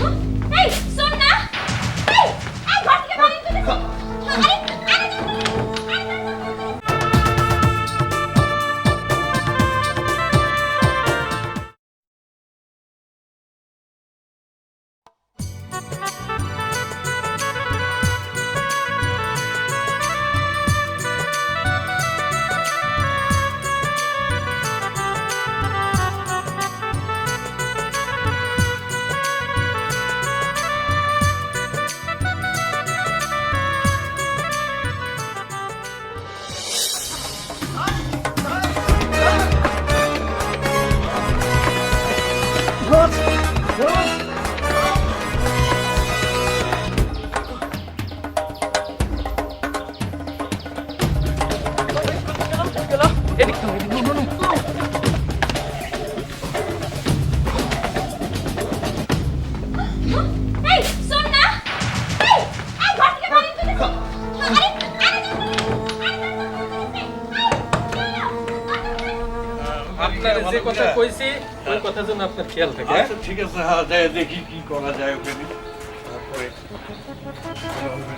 এই আপনার যে কথা কইছি ওই কথার জন্য আপনার খেয়াল থাকে হ্যাঁ? আচ্ছা ঠিক আছে হ্যাঁ যাই দেখি কি করা যায় ওখানে। তারপরে হ্যাঁ আমরা।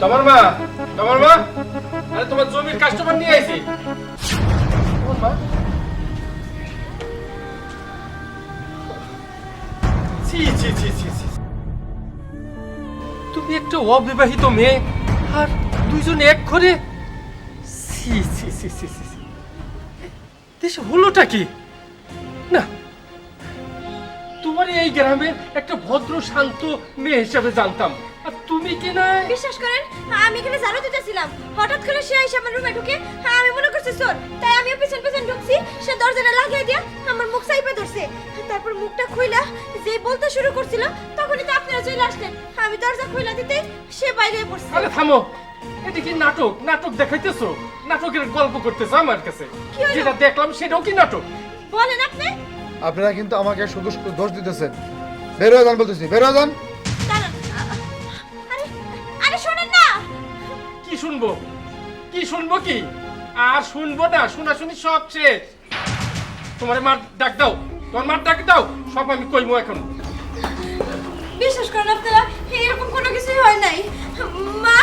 তোমার মা তোমার মা আরে তোমার জমির কাস্টমার নিয়ে আইছি। তোমার মা? ছি ছি ছি ছি ছি। একটা অবিবাহিত মেয়ে, আর দুইজন এক ঘরে? সি সি সি সি। দেশে হলোটা কি? না, তোমার এই গ্রামে একটা ভদ্র, শান্ত মেয়ে হিসাবে জানতাম। তুমি কি না? বিশ্বাস করেন আমি এখানে ঝাড়ু দিতেছিলাম। হঠাৎ করে সে এসে আমার রুমে ঢুকে আমি মনে করছি চোর তাই আমিও পেছন পেছন ঢুকছি সে দরজাটা লাগিয়ে দিয়া আমার মুখ সাইপে ধরছে। তারপর মুখটা খুইলা যে বলতে শুরু করছিল তখনই তো আপনারা চলে আসলেন। আমি দরজা খুইলা দিতে সে বাইরে পড়ছে। আরে থামো। এটা কি নাটক নাটক দেখাইতেছো। নাটকের গল্প করতেছো আমার কাছে। কি যেটা দেখলাম সেটাও কি নাটক? বলেন আপনি। আপনারা কিন্তু আমাকে শুধু শুধু দোষ দিতেছেন। বের হয়ে যান বলতেছি বের হয়ে যান। শুনব? কি শুনব কি? আর শুনব না শোনাশুনি সব শেষ। তোমার মার ডাক দাও, তোমার মার ডাক দাও, সব আমি কইবো এখন। বিশ্বাস করেন আপনারা, এরকম কোনো কিছুই হয় নাই। মা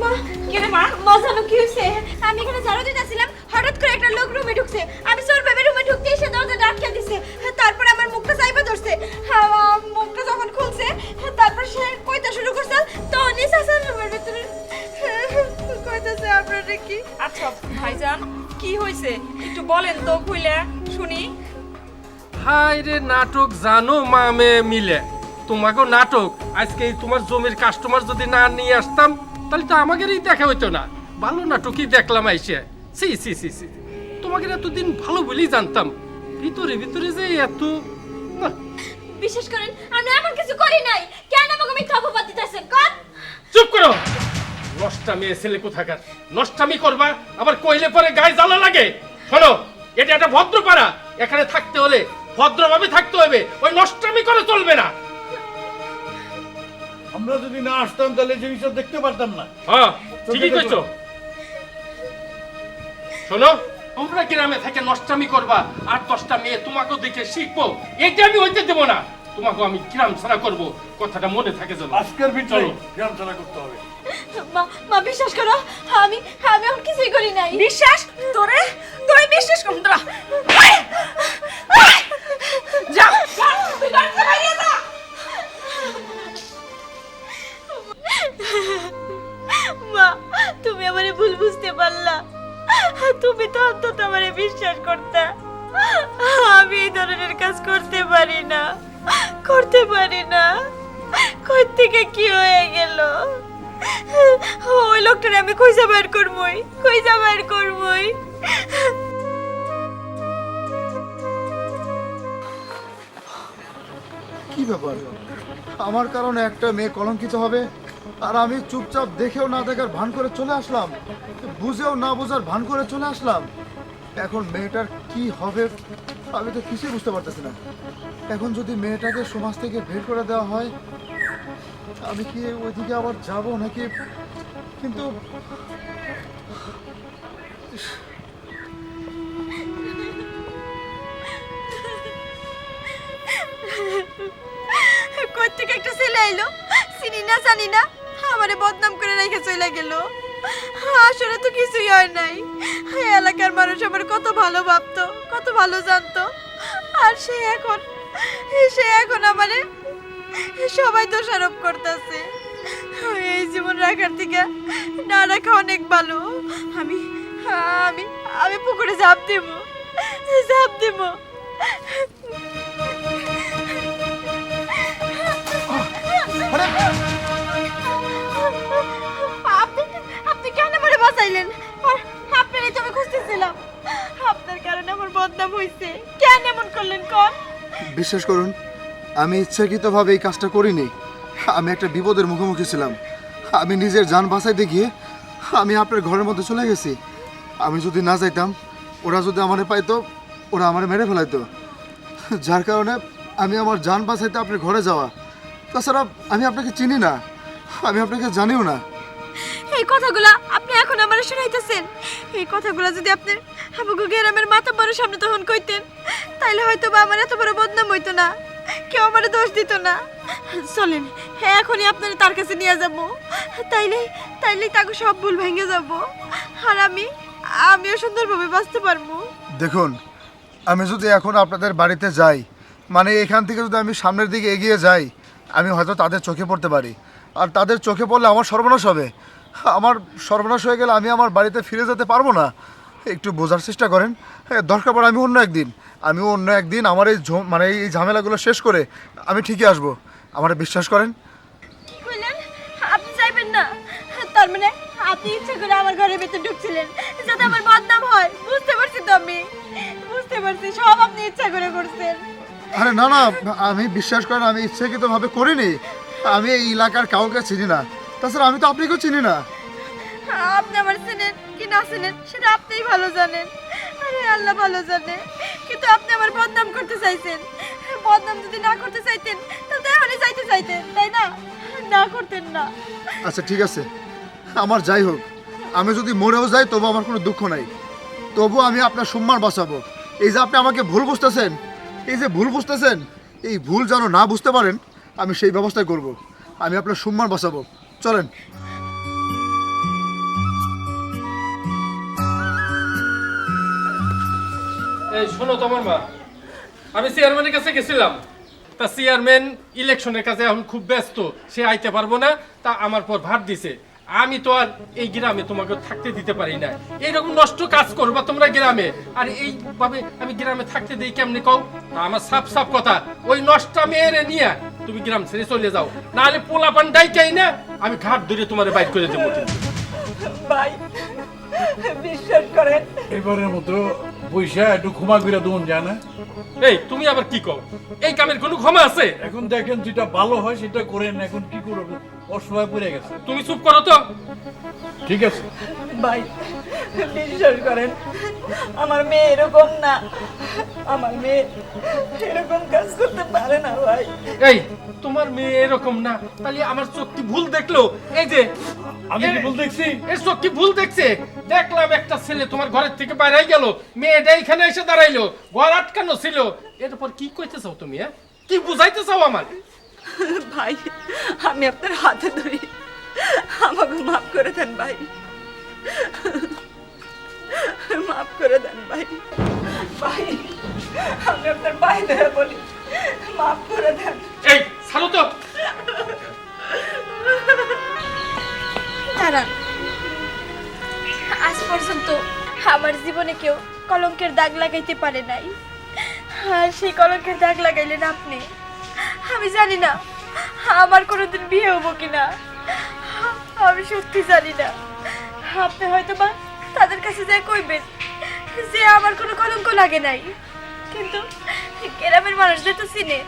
মা কেন মা মা জানো কি হয়েছে আমি এখানে ঝাড়ু দিতেছিলাম, হঠাৎ করে একটা লোক রুমে ঢুকছে। আমি চোর ভেবে রুমে ঢুকতে এসে দরজা আটকে দিছে। তারপর আমার মুখটা চাইপে ধরছে। আমার কি? আচ্ছা ভাইজান কি হয়েছে একটু বলেন তো খুইলে শুনি। হাই রে নাটক জানো মামে মিলে। তোমাকেও নাটক। আজকে এই তোমার জমির কাস্টমার যদি না নিয়ে আসতাম তাহলে তো আমাদেরই দেখা হইতো না। ভালো নাটকই দেখলাম আইসে। সি সি সি সি। তোমাকে এতদিন ভালো বলেই জানতাম। ভিতরে ভিতরে যে এত না, বিশ্বাস করেন আমি এমন কিছু করি নাই। কেন আমাকে মিথ্যা অপবাদ দিতেছেন? চুপ করো! নষ্টা মেয়ে ছেলে কোথাকার? নষ্টামি করবা আবার কইলে পরে গায়ে জ্বালা লাগে। শোনো এটা একটা ভদ্র পাড়া এখানে থাকতে হলে ভদ্রভাবে থাকতে হবে। ওই নষ্টামি করে চলবে না। আমরা যদি না আসতাম তাহলে জিনিসটা দেখতে পারতাম না। হ্যাঁ ঠিকই কইছো। শোনো তোমরা গ্রামে থেকে নষ্টামি করবা আর দশটা মেয়ে তোমাকেও দেখে শিখব। এটা আমি হইতে দেবো না। তোমাকে আমি গ্রাম ছাড়া করব। কথাটা মনে থাকে যেন। আজকের ভিতরে। গ্রাম ছাড়া করতে হবে। মা মা বিশ্বাস করো আমি আমি এখন কিছুই করি নাই। বিশ্বাস? তোরে? তোরে বিশ্বাস করুন তোরা! যা তুই বাড়িতে বাইরে যা। মা তুমি আমারে ভুল বুঝতে পারলা। তুমি তো অন্তত আমারে বিশ্বাস করতে। আমি এই ধরনের কাজ করতে পারি না। করতে পারি না। কই থেকে কি হয়ে গেল? ওই লোকটারে আমি কইজা বের করবই কইজা বের করবই। কি ব্যাপার? আমার কারণে একটা মেয়ে কলঙ্কিত হবে, আর আমি চুপচাপ দেখেও না দেখার ভান করে চলে আসলাম, বুঝেও না বোঝার ভান করে চলে আসলাম। এখন মেয়েটার কি হবে, আমি তো কিছুই বুঝতে পারতেছি না। এখন যদি মেয়েটাকে সমাজ থেকে বের করে দেওয়া হয় আমি কি ওইদিকে আবার যাব নাকি? কিন্তু কই একটা ছেলে আইলো? চিনি না, জানি না। আমারে বদনাম করে রেখে চলে গেল। আসলে তো কিছুই হয় নাই। এলাকার মানুষ আমার কত ভালো ভাবতো, কত ভালো জানতো। আর সে এখন সে এখন আমারে সবাই দোষারোপ করতেছে। এই জীবন রাখার থেকে না রাখা অনেক ভালো। আমি আমি আমি পুকুরে ঝাঁপ দেব। ঝাঁপ দেব। আপনি কেন বাঁচাইলেন? আপনারই তো আমি আপনার আমার কেন এমন করলেন বিশ্বাস করুন আমি ইচ্ছাকৃতভাবে এই কাজটা করিনি। আমি একটা বিপদের মুখোমুখি ছিলাম। আমি নিজের যান বাঁচাইতে গিয়ে আমি আপনার ঘরের মধ্যে চলে গেছি। আমি যদি না যাইতাম, ওরা যদি আমারে পাইতো, ওরা আমারে মেরে ফেলাইতো। যার কারণে আমি আমার যান বাঁচাইতে আপনার ঘরে যাওয়া। তাছাড়া আমি আপনাকে চিনি না। আমি আপনাকে জানিও না। এই কথাগুলা আপনি এখন আমার শোনাইতেছেন। এই কথাগুলা যদি আপনি আমাকে গ্রামের মাথা বড় সামনে তখন কইতেন, তাইলে হয়তো বা আমার এত বড় বদনাম হইতো না। কেউ আমার দোষ দিত না। চলেন হ্যাঁ এখনই আপনার তার কাছে নিয়ে যাব। তাইলে তাইলে তাকে সব ভুল ভেঙে যাব। আর আমি, আমিও সুন্দরভাবে বাঁচতে পারব। দেখুন, আমি যদি এখন আপনাদের বাড়িতে যাই মানে এখান থেকে যদি আমি সামনের দিকে এগিয়ে যাই, আমি হয়তো তাদের চোখে পড়তে পারি। আর তাদের চোখে পড়লে আমার সর্বনাশ হবে। আমার সর্বনাশ হয়ে গেলে আমি আমার বাড়িতে ফিরে যেতে পারব না। একটু বোঝার চেষ্টা করেন। দরকার পড়ে আমি অন্য একদিন। আমি অন্য একদিন আমার এই মানে এই ঝামেলাগুলো শেষ করে আমি ঠিকই আসব। আমার বিশ্বাস করেন? কি কইলেন আপনি চাইবেন না। তার মানে আপনি ইচ্ছা করে আমার ঘরের ভেতর ঢুকছিলেন। যাতে আমার বদনাম হয়। বুঝতে পারছি তো আমি। বুঝতে পারছি সব আপনি ইচ্ছা করে করছেন। আরে না না আমি বিশ্বাস করেন আমি ইচ্ছাকৃতভাবে করিনি। আমি এই এলাকার কাউকে চিনি না। তাছাড়া আমি তো আপনাকেও চিনি না। আপনি আমার চেনেন কি না চেনেন সেটা আপনিই ভালো জানেন। আরে আল্লাহ ভালো জানে। কিন্তু আপনি আমার বদনাম করতে চাইছেন। বদনাম যদি না করতে চাইতেন, তাহলে এখনই চাইতে চাইতেন, তাই না? না করতেন না। আচ্ছা ঠিক আছে। আমার যাই হোক, আমি যদি মরেও যাই, তবু আমার কোনো দুঃখ নাই। তবু আমি আপনার সম্মান বাঁচাবো। এই যে আপনি আমাকে ভুল বুঝতেছেন, এই যে ভুল বুঝতেছেন, এই ভুল যেন না বুঝতে পারেন, আমি সেই ব্যবস্থাই করব। আমি আপনার সম্মান বাঁচাবো। চলেন। এই শোনো তোমার মা। আমি চেয়ারম্যানের কাছে গেছিলাম। তা চেয়ারম্যান ইলেকশনের কাছে এখন খুব ব্যস্ত সে আইতে পারব না তা আমার পর ভার দিছে। আমি তো আর এই গ্রামে তোমাকে থাকতে দিতে পারি না। এইরকম নষ্ট কাজ করবা তোমরা গ্রামে। আর এইভাবে আমি গ্রামে থাকতে দিই কেমনি কও? তা আমার সাফ সাফ কথা ওই নষ্ট মেয়েরে নিয়ে তুমি গ্রাম ছেড়ে চলে যাও। নাহলে পোলাপান ডাইকাই না আমি ঘাট ধরে তোমার বাইর করে দেবো। ভাই বিশ্বাস করেন। এবারের মতো পয়সা একটু ক্ষমা করে দেন যায় না এই তুমি আবার কি কও? এই কামের কোনো ক্ষমা আছে? এখন দেখেন যেটা ভালো হয় সেটা করেন এখন কি করবেন অসহায় পড়ে গেছে। তুমি চুপ করো তো। ঠিক আছে। ভাই বিশ্বাস করেন আমার মেয়ে এরকম না। আমার মেয়ে এরকম কাজ করতে পারে না ভাই। এই তোমার মেয়ে এরকম না তাহলে আমার চোখ কি ভুল দেখল? এই যে আমি কি ভুল দেখছি? চোখ কি ভুল দেখছে? দেখলাম একটা ছেলে তোমার ঘরের থেকে বাইরে গেল। মেয়েটা এখানে এসে দাঁড়াইলো। ঘর আটকানো ছিল। এরপর কি কইতে চাও তুমি হ্যাঁ? কি বুঝাইতে চাও আমার ভাই আমি আপনার হাতে ধরি। আমাকে মাফ করে দেন ভাই। মাফ করে দেন ভাই। ভাই আমি আপনার ভাই ধরে বলি। জীবনে কেউ কলঙ্কের দাগ লাগাইতে পারে নাই। আর সেই কলঙ্কের দাগ লাগাইলেন আপনি। আমি জানি না, আমার কোনোদিন বিয়ে হব কিনা। আমি সত্যি জানি না। আপনি হয়তো বা তাদের কাছে যাই কইবেন, যে আমার কোনো কলঙ্ক লাগে নাই। কিন্তু গ্রামের মানুষদের তো চিনে,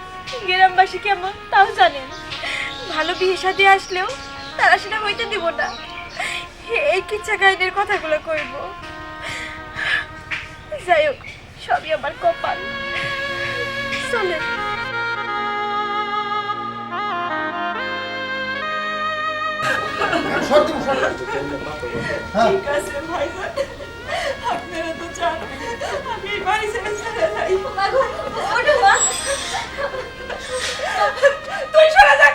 গ্রামবাসী কেমন তাও জানেন ভালো বিয়ে শাদী আসলেও তারা সেটা হইতে দিব না। এই কিচ্ছা কাহিনীর কথাগুলো কইব। যাই হোক সবই আমার কপাল। চলে। হ্যাঁ। ঠিক আছে ভাইজান আপনারা তো চান আমি এই বাড়ি ছেড়ে চলে যাই। তুই সরে যা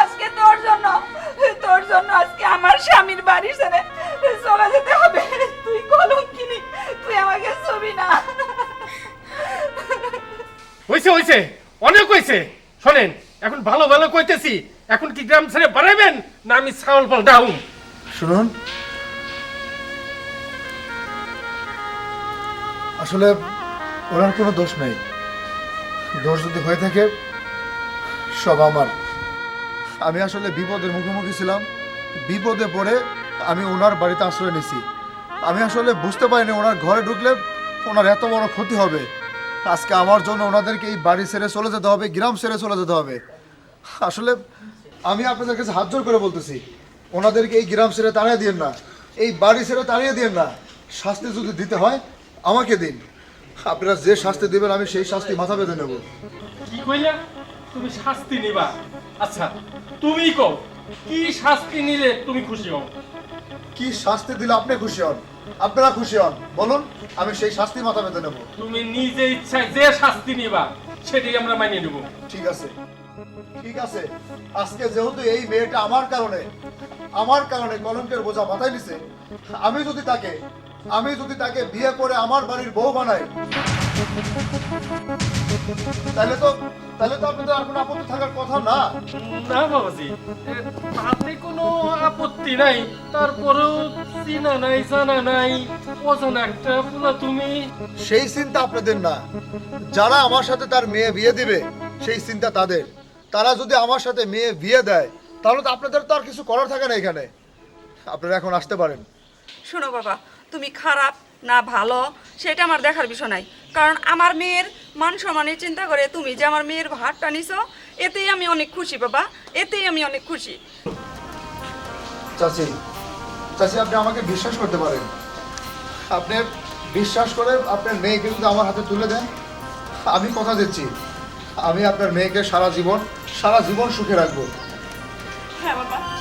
আজকে তোর জন্য তোর জন্য আজকে আমার স্বামীর বাড়ি ছেড়ে চলে যেতে হবে। তুই কলঙ্কিনি হয়েছে অনেক হয়েছে শোনেন, এখন ভালো ভালো কইতেছি, এখন কি গ্রাম ছেড়ে বাড়াইবেন, না আমি ছাগল ফল ডাউন শুনুন। আসলে ওনার কোনো দোষ নেই। দোষ যদি হয়ে থাকে, সব আমার। আমি আসলে বিপদের মুখোমুখি ছিলাম। বিপদে পড়ে আমি ওনার বাড়িতে আশ্রয় নিছি আমি আসলে বুঝতে পারিনি ওনার ঘরে ঢুকলে ওনার এত বড় ক্ষতি হবে। আজকে আমার জন্য ওনাদেরকে এই বাড়ি ছেড়ে চলে যেতে হবে গ্রাম ছেড়ে চলে যেতে হবে। আসলে আমি আপনাদের কাছে হাত জোর করে বলতেছি ওনাদেরকে এই গ্রাম ছেড়ে তাড়িয়ে দিন না এই বাড়ি ছেড়ে তাড়িয়ে দিন না। শাস্তি যদি দিতে হয় আমাকে দিন। আপনারা যে শাস্তি দিবেন আমি সেই শাস্তি মাথা বেঁধে নেব। কি কইলা তুমি শাস্তি নিবা। আচ্ছা তুমি কও কি শাস্তি নিলে তুমি খুশি হও? কি শাস্তি দিলে আপনি খুশি হন? আপনারা খুশি হন। বলুন আমি সেই শাস্তি মাথা বেঁধে নেব। তুমি নিজে ইচ্ছায় যে শাস্তি নিবা সেটাই আমরা মানিয়ে নেব। ঠিক আছে। ঠিক আছে। আজকে যেহেতু এই মেয়েটা আমার কারণে আমার কারণে কলঙ্কের বোঝা মাথায় নিছে আমি যদি তাকে আমি যদি তাকে বিয়ে করে আমার বাড়ির বউ বানাই তাহলে তো তাহলে তো আপনাদের আর কোনো আপত্তি থাকার কথা না? না বাবাজি তাতে কোনো আপত্তি নাই তারপরেও চিনা নাই জানা নাই অজানা একটা পুলা তুমি। সেই চিন্তা আপনাদের না। যারা আমার সাথে তার মেয়ে বিয়ে দিবে সেই চিন্তা তাদের। তারা যদি আমার সাথে মেয়ে বিয়ে দেয় তাহলে তো আপনাদের তো আর কিছু করার থাকে না এখানে। আপনারা এখন আসতে পারেন। শোনো বাবা তুমি খারাপ না ভালো সেটা আমার দেখার বিষয় নাই। কারণ আমার মেয়ের মান সম্মানের চিন্তা করে তুমি যে আমার মেয়ের ভাতটা নিছো এতেই আমি অনেক খুশি বাবা। এতেই আমি অনেক খুশি। চাচি চাচি আপনি আমাকে বিশ্বাস করতে পারেন। আপনি বিশ্বাস করে আপনার মেয়েকে যদি আমার হাতে তুলে দেন আমি কথা দিচ্ছি। আমি আপনার মেয়েকে সারা জীবন সারা জীবন সুখে রাখব। হ্যাঁ বাবা।